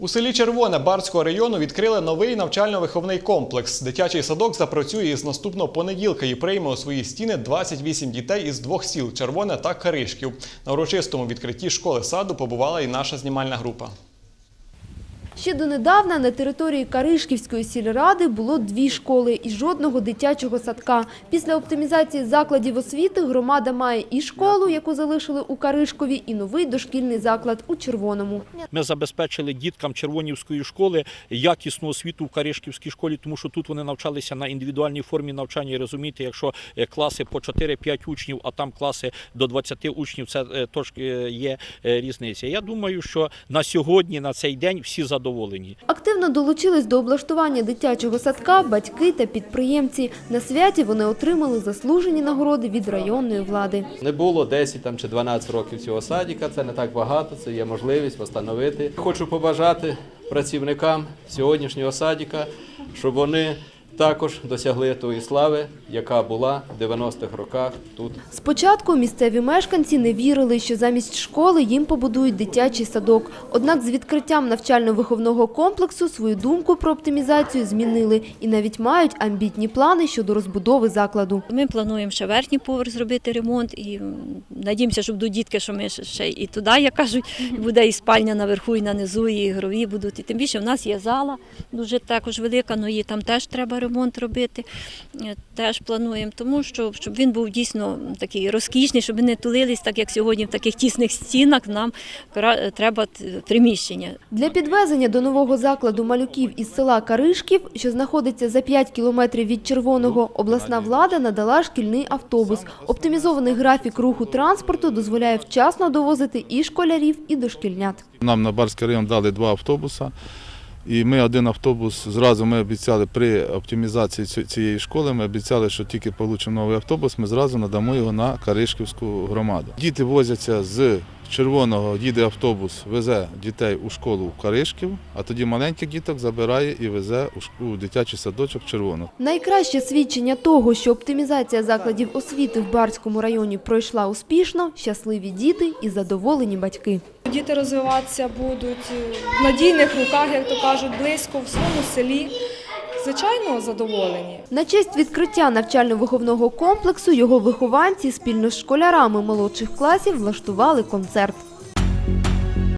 У селі Червоне Барського району відкрили новий навчально-виховний комплекс. Дитячий садок запрацює із наступного понеділка і прийме у свої стіни 28 дітей із двох сіл Червоне та Каришків. На урочистому відкритті школи саду побувала і наша знімальна група. Ще донедавна на території Каришківської сільради було дві школи і жодного дитячого садка. Після оптимізації закладів освіти громада має і школу, яку залишили у Каришкові, і новий дошкільний заклад у Червоному. Ми забезпечили діткам Червонівської школи якісну освіту в Каришківській школі, тому що тут вони навчалися на індивідуальній формі навчання. І розумієте, якщо е, класи по 4-5 учнів, а там класи до 20 учнів, це е, тож е, є різниця. Я думаю, що на сьогодні, на цей день всі задоволені. Активно долучились до облаштування дитячого садка батьки та підприємці. На святі вони отримали заслужені нагороди від районної влади. Не було 10 там, чи 12 років цього садика, це не так багато, це є можливість встановити. Хочу побажати працівникам сьогоднішнього садика, щоб вони також досягли тої слави, яка була в 90-х роках тут. Спочатку місцеві мешканці не вірили, що замість школи їм побудують дитячий садок. Однак з відкриттям навчально-виховного комплексу свою думку про оптимізацію змінили і навіть мають амбітні плани щодо розбудови закладу. Ми плануємо ще верхній поверх зробити ремонт і надіємося, що будуть дітки, що ми ще- ще і туди, як кажуть, буде і спальня наверху, і на низу, і ігрові будуть. І тим більше в нас є зала дуже також велика, але її там теж треба ремонт робити. Е, Теж плануємо, тому що щоб він був дійсно такий розкішний, щоб не тулились, так як сьогодні в таких тісних стінах. Нам кра- треба приміщення. Для підвезення до нового закладу малюків із села Каришків, що знаходиться за 5 кілометрів від Червоного, обласна влада надала шкільний автобус. Оптимізований графік руху транспорту дозволяє вчасно довозити і школярів, і дошкільнят. Нам на Барський район дали два автобуси. І ми один автобус зразу ми обіцяли при оптимізації ці- цієї школи. Ми обіцяли, що тільки получимо новий автобус, ми зразу надамо його на Каришківську громаду. Діти возяться з червоного, їде автобус, везе дітей у школу в Каришків, а тоді маленьких діток забирає і везе у дитячий садочок червоно. Найкраще свідчення того, що оптимізація закладів освіти в Барському районі пройшла успішно – щасливі діти і задоволені батьки. Діти розвиватися будуть в надійних руках, як то кажуть, близько в своєму селі. Звичайно, задоволені. На честь відкриття навчально-виховного комплексу його вихованці спільно з школярами молодших класів влаштували концерт.